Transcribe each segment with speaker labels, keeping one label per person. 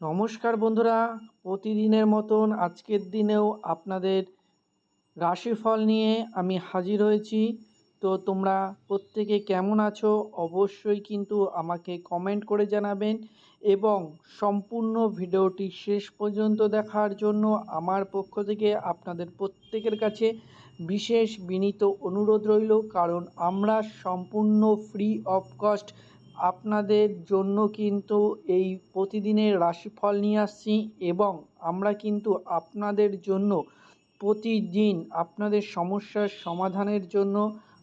Speaker 1: নমস্কার বন্ধুরা, প্রতিদিনের মতন আজকের দিনেও আপনাদের রাশিফল নিয়ে আমি হাজির হয়েছি। তো তোমরা প্রত্যেকে কেমন আছো অবশ্যই কিন্তু আমাকে কমেন্ট করে জানাবেন এবং সম্পূর্ণ ভিডিওটি শেষ পর্যন্ত দেখার জন্য আমার পক্ষ থেকে আপনাদের প্রত্যেকের কাছে বিশেষ বিনীত অনুরোধ রইল, কারণ আমরা সম্পূর্ণ ফ্রি অফ কস্ট আপনাদের জন্য কিন্তু এই প্রতিদিনের রাশিফল নিয়ে আসছি এবং আমরা কিন্তু আপনাদের জন্য প্রতিদিন আপনাদের সমস্যার সমাধানের জন্য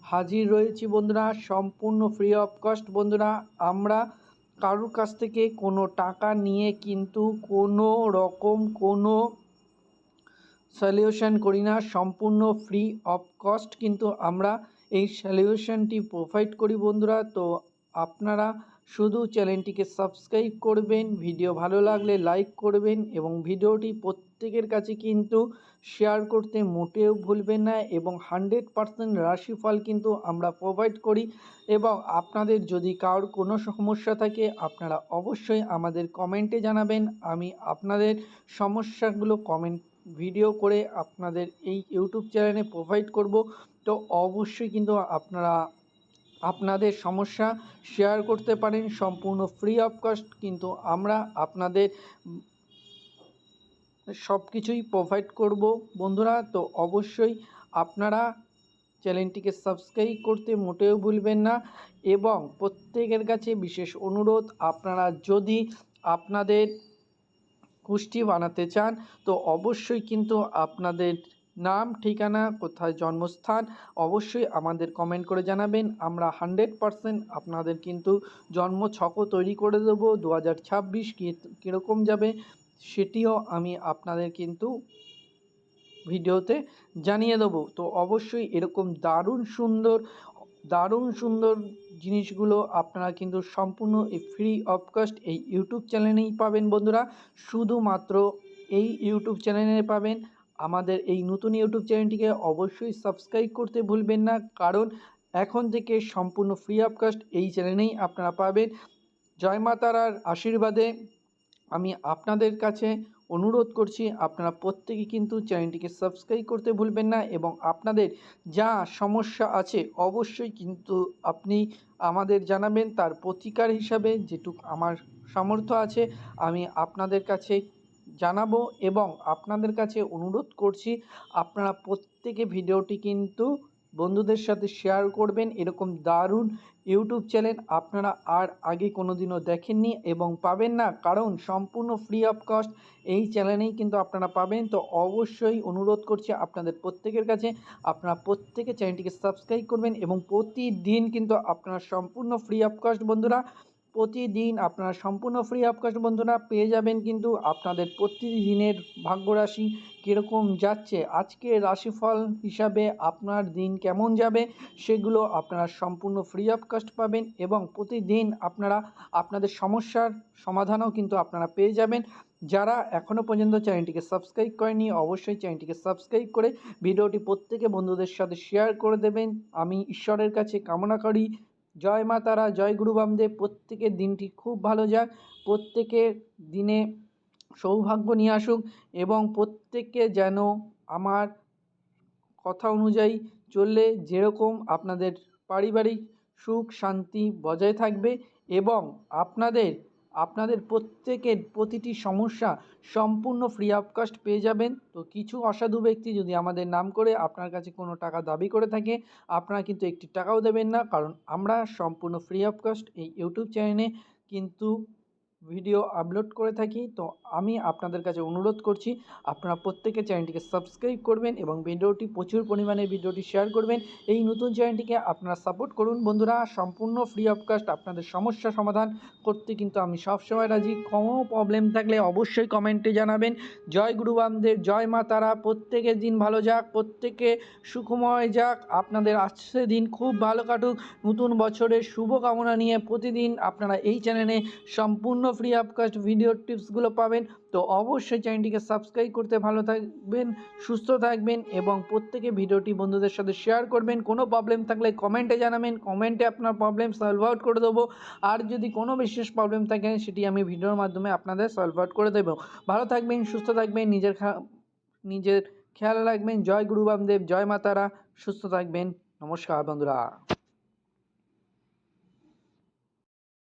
Speaker 1: হাজির রয়েছি বন্ধুরা। সম্পূর্ণ ফ্রি অফ কস্ট বন্ধুরা। আমরা কারোর কাছ থেকে কোনো টাকা নিয়ে কিন্তু কোনো রকম কোনো সলিউশন করি না। সম্পূর্ণ ফ্রি অফ কস্ট কিন্তু আমরা এই সলিউশনটি প্রোভাইড করি বন্ধুরা। তো আপনারা শুধু চ্যানেলটিকে সাবস্ক্রাইব করবেন, ভিডিও ভালো লাগলে লাইক করবেন এবং ভিডিওটি প্রত্যেকের কাছে কিন্তু শেয়ার করতে মোটেও ভুলবেন না এবং হান্ড্রেড পারসেন্ট রাশিফল কিন্তু আমরা প্রোভাইড করি এবং আপনাদের যদি কারোর কোনো সমস্যা থাকে আপনারা অবশ্যই আমাদের কমেন্টে জানাবেন। আমি আপনাদের সমস্যাগুলো কমেন্ট ভিডিও করে আপনাদের এই ইউটিউব চ্যানেলে প্রোভাইড করব। তো অবশ্যই কিন্তু আপনারা আপনাদের সমস্যা শেয়ার করতে পারেন, সম্পূর্ণ ফ্রি অফ কস্ট কিন্তু আমরা আপনাদের সব কিছুই প্রোভাইড করব। বন্ধুরা, তো অবশ্যই আপনারা চ্যানেলটিকে সাবস্ক্রাইব করতে মোটেও ভুলবেন না এবং প্রত্যেকের কাছে বিশেষ অনুরোধ, আপনারা যদি আপনাদের কুষ্টি বানাতে চান, তো অবশ্যই কিন্তু আপনাদের নাম, ঠিকানা, কোথায় জন্মস্থান অবশ্যই আমাদের কমেন্ট করে জানাবেন। আমরা হান্ড্রেড পারসেন্ট আপনাদের কিন্তু জন্ম ছকও তৈরি করে দেবো। দু হাজার ছাব্বিশ কীরকম যাবে সেটিও আমি আপনাদের কিন্তু ভিডিওতে জানিয়ে দেবো। তো অবশ্যই এরকম দারুণ সুন্দর দারুণ সুন্দর জিনিসগুলো আপনারা কিন্তু সম্পূর্ণ ফ্রি অফ কস্ট এই ইউটিউব চ্যানেলেই পাবেন বন্ধুরা। শুধুমাত্র এই ইউটিউব চ্যানেলে পাবেন। আমাদের এই নতুন ইউটিউব চ্যানেলটিকে অবশ্যই সাবস্ক্রাইব করতে ভুলবেন না, কারণ এখন থেকে সম্পূর্ণ ফ্রি অফ কস্ট এই চ্যানেলেই আপনারা পাবেন। জয় মাতারার আশীর্বাদে আমি আপনাদের কাছে অনুরোধ করছি, আপনারা প্রত্যেকে কিন্তু চ্যানেলটিকে সাবস্ক্রাইব করতে ভুলবেন না এবং আপনাদের যা সমস্যা আছে অবশ্যই কিন্তু আপনি আমাদের জানাবেন। তার প্রতিকার হিসাবে যেটুক আমার সামর্থ্য আছে, আমি আপনাদের কাছে জানাব এবং আপনাদের কাছে অনুরোধ করছি, আপনারা প্রত্যেকে ভিডিওটি কিন্তু বন্ধুদের সাথে শেয়ার করবেন। এরকম দারুণ ইউটিউব চ্যানেল আপনারা আর আগে কোনো দিনও দেখেননি এবং পাবেন না, কারণ সম্পূর্ণ ফ্রি অফ কস্ট এই চ্যানেলেই কিন্তু আপনারা পাবেন। তো অবশ্যই অনুরোধ করছি আপনাদের প্রত্যেকের কাছে, আপনারা প্রত্যেকে চ্যানেলটিকে সাবস্ক্রাইব করবেন এবং প্রতিদিন কিন্তু আপনারা সম্পূর্ণ ফ্রি অফ কস্ট বন্ধুরা প্রতিদিন আপনারা সম্পূর্ণ ফ্রি অফ কস্ট বন্ধুরা পেয়ে যাবেন কিন্তু আপনাদের প্রতিদিনের ভাগ্যরাশি কীরকম যাচ্ছে? আজকে রাশিফল হিসাবে আপনার দিন কেমন যাবে? সেগুলো আপনারা সম্পূর্ণ ফ্রি অফ কস্ট পাবেন এবং প্রতিদিন আপনারা আপনাদের সমস্যার সমাধানও কিন্তু আপনারা পেয়ে যাবেন। যারা এখনও পর্যন্ত চ্যানেলটিকে সাবস্ক্রাইব করেনি অবশ্যই চ্যানেলটিকে সাবস্ক্রাইব করে ভিডিওটি প্রত্যেকে বন্ধুদের সাথে শেয়ার করে দেবেন। আমি ঈশ্বরের কাছে কামনা করি। জয় মা তারা, জয় গুরু বামদেব। প্রত্যেকের দিনটি খুব ভালো যাক। প্রত্যেকের দিনে সৌভাগ্য নিয়ে আসুক এবং প্রত্যেককে যেন আমার কথা অনুযায়ী চললে যেরকম আপনাদের পারিবারিক সুখ শান্তি বজায় থাকবে এবং আপনাদের আপনাদের প্রত্যেকের প্রতিটি সমস্যা সম্পূর্ণ ফ্রি অফ কস্ট পেয়ে যাবেন। তো কিছু অসাধু ব্যক্তি যদি আমাদের নাম করে আপনার কাছে কোনো টাকা দাবি করে থাকে, আপনারা কিন্তু একটি টাকাও দেবেন না। কারণ আমরা সম্পূর্ণ ফ্রি অফ কস্ট এই ইউটিউব চ্যানেলে কিন্তু ভিডিও আপলোড করে থাকি, তো আমি আপনাদের কাছে অনুরোধ করছি, আপনারা প্রত্যেকে চ্যানেলটিকে সাবস্ক্রাইব করবেন এবং ভিডিওটি প্রচুর পরিমাণে ভিডিওটি শেয়ার করবেন। এই নতুন চ্যানেলটিকে আপনারা সাপোর্ট করুন বন্ধুরা, সম্পূর্ণ ফ্রি অফ কাস্ট আপনাদের সমস্যা সমাধান করতে কিন্তু আমি সবসময় রাজি। কোনো প্রবলেম থাকলে অবশ্যই কমেন্টে জানাবেন। জয় গুরু বামদেব, জয় মা তারা, প্রত্যেকের দিন ভালো যাক, প্রত্যেকে সুখময় যাক, আপনাদের আসছে দিন খুব ভালো কাটুক। নতুন বছরের শুভকামনা নিয়ে প্রতিদিন আপনারা এই চ্যানেলে সম্পূর্ণ ফ্রি আপকাস্ট ভিডিও টিপসগুলো পাবেন। তো অবশ্যই চ্যানেলটিকে সাবস্ক্রাইব করতে ভালো থাকবেন, সুস্থ থাকবেন এবং প্রত্যেকে ভিডিওটি বন্ধুদের সাথে শেয়ার করবেন। কোনো প্রবলেম থাকলে কমেন্টে জানাবেন কমেন্টে আপনার প্রবলেম সলভ আউট করে দেবো। আর যদি কোনো বিশেষ প্রবলেম থাকে, সেটি আমি ভিডিওর মাধ্যমে আপনাদের সলভ আউট করে দেবো। ভালো থাকবেন, সুস্থ থাকবেন, নিজের নিজের খেয়াল রাখবেন। জয় গুরু বামদেব, জয় মাতারা, সুস্থ থাকবেন। নমস্কার বন্ধুরা।